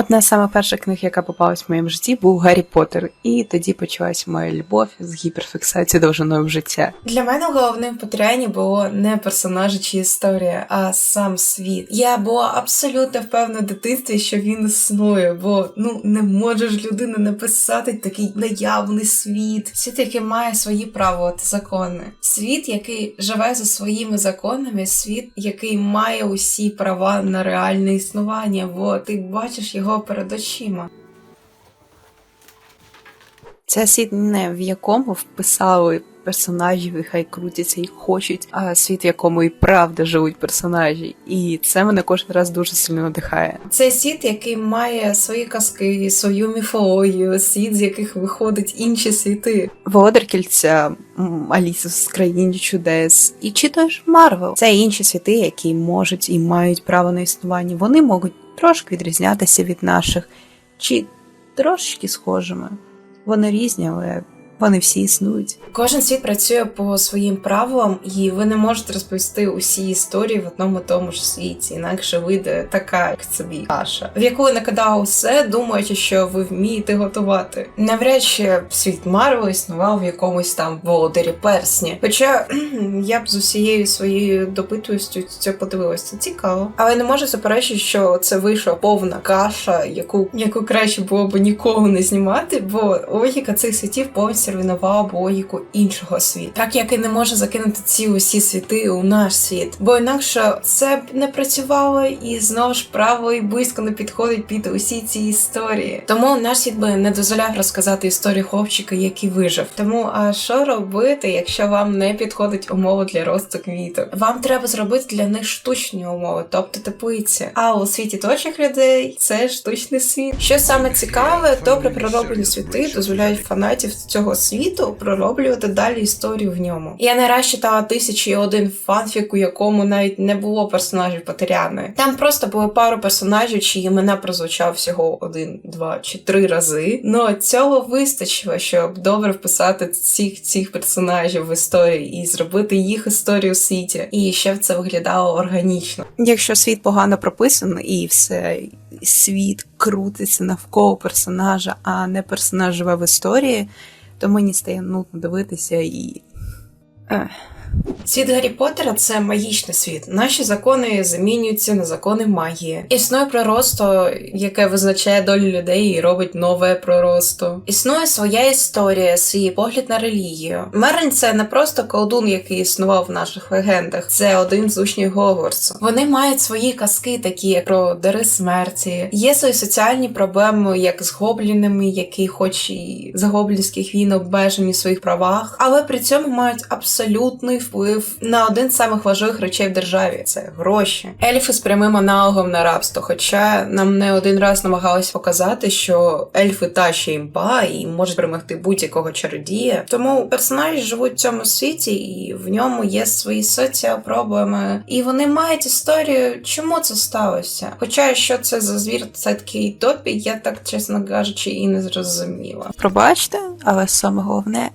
Одна з самих перших книг, яка попалась в моєму житті, був Гаррі Поттер, і тоді почалась моя любов з гіперфіксацією довжиною в життя. Для мене головним в Потряні було не персонажі чи історія, а сам світ. Я була абсолютно впевнена в дитинстві, що він існує, бо ну не може ж людина написати такий наявний світ. Світ, який має свої правила та закони. Світ, який живе за своїми законами, світ, який має усі права на реальне існування, бо ти бачиш його перед очима. Це світ не в якому вписали персонажів і хай крутяться і хочуть, а світ, в якому і правда живуть персонажі. І це мене кожен раз дуже сильно надихає. Це світ, який має свої казки, свою міфологію, світ, з яких виходять інші світи. Володар кільця, Аліса з країні чудес і чи той ж Марвел. Це інші світи, які можуть і мають право на існування. Вони можуть трошки відрізнятися від наших, чи трошки схожими. Вони різні, але вони всі існують. Кожен світ працює по своїм правилам, і ви не можете розповісти усі історії в одному тому ж світі, інакше вийде така, як собі каша, в яку ви накидали усе, думаючи, що ви вмієте готувати. Навряд чи світ Марвел існував в якомусь там володарі персні. Хоча я б з усією своєю допитливістю це подивилася. Цікаво. Але не можу заперечити, що це вийшла повна каша, яку, яку краще було б нікого не знімати, бо логіка цих світів повністю руйнувала б логіку іншого світу. Так як і не може закинути ці усі світи у наш світ. Бо інакше це б не працювало і знову ж право і близько не підходить під усі ці історії. Тому наш світ би не дозволяв розказати історію хлопчика, який вижив. Тому а що робити, якщо вам не підходить умова для росту квіток? Вам треба зробити для них штучні умови, тобто теплиці. А у світі творчих людей це штучний світ. Що саме цікаве, добре пророблені світи дозволяють фанатів цього світу пророблювати далі історію в ньому. Я не раз читала тисячі і один фанфік, у якому навіть не було персонажів Патеряни. Там просто були пару персонажів, чиї імена прозвучав всього один, два чи три рази. Ну цього вистачило, щоб добре вписати цих цих персонажів в історію і зробити їх історію в світі. І щоб це виглядало органічно. Якщо світ погано прописаний і все світ крутиться навколо персонажа, а не персонаж живе в історії, то мені стає нудно дивитися і. Ех. Світ Гаррі Поттера – це магічний світ. Наші закони замінюються на закони магії. Існує проросто, яке визначає долю людей і робить нове проросто. Існує своя історія, свій погляд на релігію. Мерлін це не просто колдун, який існував в наших легендах. Це один з учнів Гогвартсу. Вони мають свої казки, такі як про дари смерті. Є свої соціальні проблеми, як з гоблінами, які, хоч і з гоблінських війн обмежені в своїх правах, але при цьому мають абсолютний вплив на один з самих важливих речей в державі це гроші. Ельфи з прямим аналогом на рабство. Хоча нам не один раз намагалися показати, що ельфи та ще імба і можуть перемогти будь-якого чародія. Тому персонажі живуть в цьому світі, і в ньому є свої соціопроблеми. І вони мають історію, чому це сталося. Хоча що це за звір, це такий топі, я так чесно кажучи, і не зрозуміла. Пробачте, але саме головне,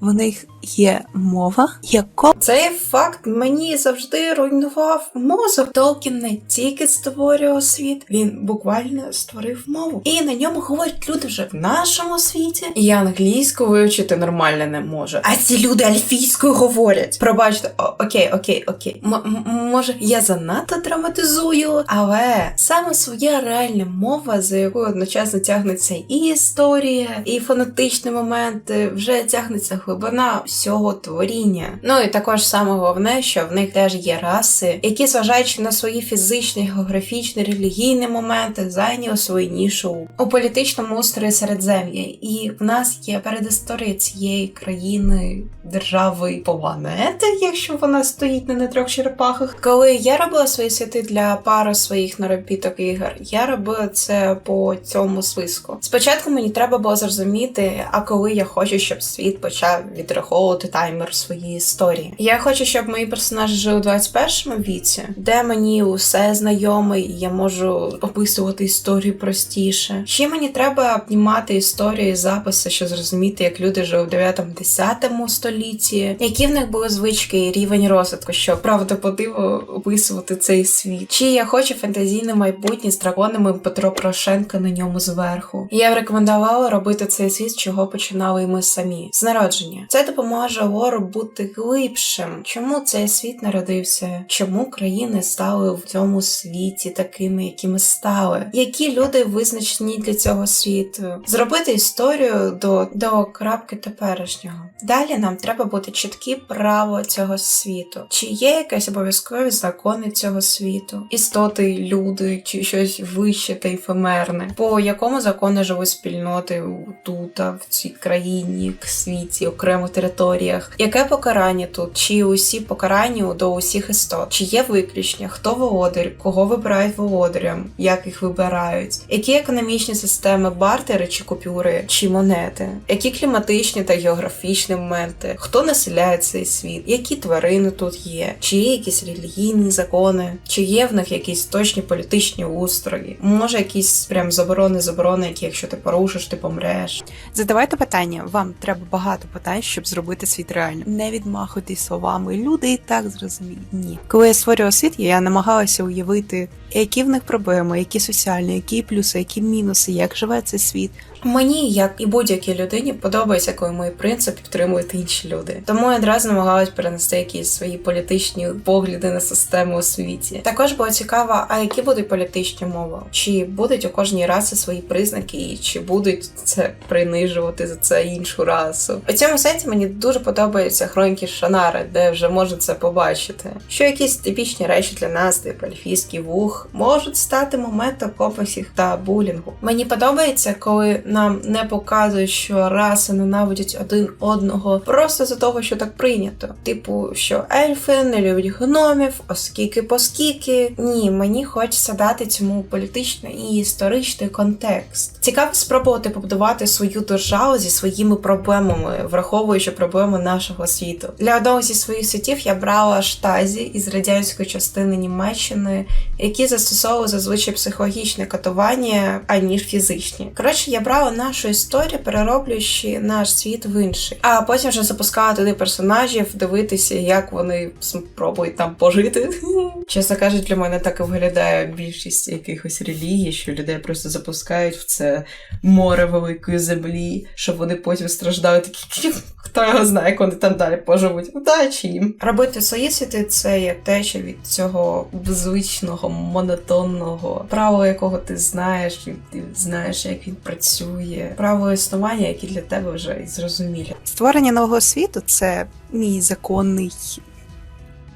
в них є мова, яка Цей факт мені завжди руйнував мозок. Толкін не тільки створював світ, він буквально створив мову. І на ньому говорять люди вже в нашому світі. І я англійську вивчити нормально не можу. А ці люди альфійською говорять. Пробачте, О, окей, окей, окей. М- може, я занадто драматизую, але саме своя реальна мова, за якою одночасно тягнеться і історія, і фонетичні моменти, вже тягнеться глибина всього творіння. Ну і також саме головне, що в них теж є раси, які, зважаючи на свої фізичні, географічні, релігійні моменти, зайняли свою нішу у політичному устрої Середзем'я. І в нас є передісторія цієї країни, держави, планети, якщо вона стоїть не на трьох черепахах. Коли я робила свої світи для пари своїх наробіток ігор, я робила це по цьому списку. Спочатку мені треба було зрозуміти, а коли я хочу, щоб світ почав відраховувати таймер своєї історії. Я хочу, щоб мої персонажі жили у 21 віці, де мені усе знайоме, і я можу описувати історію простіше. Ще мені треба обнімати історії, записи, щоб зрозуміти, як люди жили в 9-10 столітті, які в них були звички і рівень розвитку, щоб правдоподібно описувати цей світ. Чи я хочу фентезійне майбутнє з драконами Петро Порошенко на ньому зверху. Я б рекомендувала робити цей світ, чого починали і ми самі з народження. Це допоможе лору бути глибшим. Чому цей світ народився? Чому країни стали в цьому світі такими, якими стали? Які люди визначені для цього світу? Зробити історію до, до крапки теперішнього. Далі нам треба бути чіткі правила цього світу. Чи є якісь обов'язкові закони цього світу? Істоти, люди, чи щось вище та ефемерне? По якому закону живуть спільноти тут, в цій країні, в світі, окремо територіях? Яке покарання тут? Чи усі покарання до усіх істот? Чи є виключення? Хто володар? Кого вибирають володарям? Як їх вибирають? Які економічні системи бартери чи купюри, чи монети? Які кліматичні та географічні моменти? Хто населяє цей світ? Які тварини тут є? Чи є якісь релігійні закони? Чи є в них якісь точні політичні устрої? Може, якісь прям заборони, заборони, які якщо ти порушиш, ти помреш? Задавайте питання. Вам треба багато питань, щоб зробити світ реальним. Не відмахуйтесь словами. Люди і так зрозуміють. Ні. Коли я створювала світ, я намагалася уявити, які в них проблеми, які соціальні, які плюси, які мінуси, як живе цей світ. Мені, як і будь-якій людині, подобається, коли мої принципи підтримують інші люди. Тому я одразу намагалась перенести якісь свої політичні погляди на систему у світі. Також було цікаво, а які будуть політичні мови? Чи будуть у кожній раси свої признаки, і чи будуть це принижувати за це іншу расу? У цьому сенсі мені дуже подобаються хроніки Шанари, де вже можна це побачити. Що якісь типічні речі для нас, типу ельфійський вух, можуть стати моментом комплексів та булінгу. Мені подобається, коли нам не показують, що раси ненавидять один одного просто за того, що так прийнято. Типу, що ельфи не люблять гномів, оскільки поскільки. Ні, мені хочеться дати цьому політичний і історичний контекст. Цікаво спробувати побудувати свою державу зі своїми проблемами, враховуючи проблеми нашого світу. Для одного зі своїх світів я брала штазі із радянської частини Німеччини, які застосовували зазвичай психологічне катування, аніж фізичні. Коротше, я брала нашу історію, перероблюючи наш світ в інший, а потім вже запускала туди персонажів, дивитися, як вони спробують там пожити. Чесно кажучи, для мене так і виглядає більшість якихось релігій, що людей просто запускають в це море великої землі, щоб вони потім страждали такі. Хто його знає, як вони там далі поживуть. Удачі їм. Робити свої світи це як теча від цього звичного, монотонного правила, якого ти знаєш, і ти знаєш, як він працює. Правила існування, які для тебе вже і зрозумілі. Створення нового світу це мій законний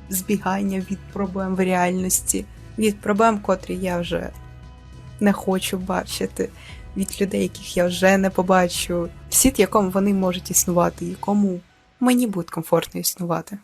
збігання від проблем в реальності, від проблем, котрі я вже не хочу бачити, від людей, яких я вже не побачу, світ, в якому вони можуть існувати, якому мені буде комфортно існувати.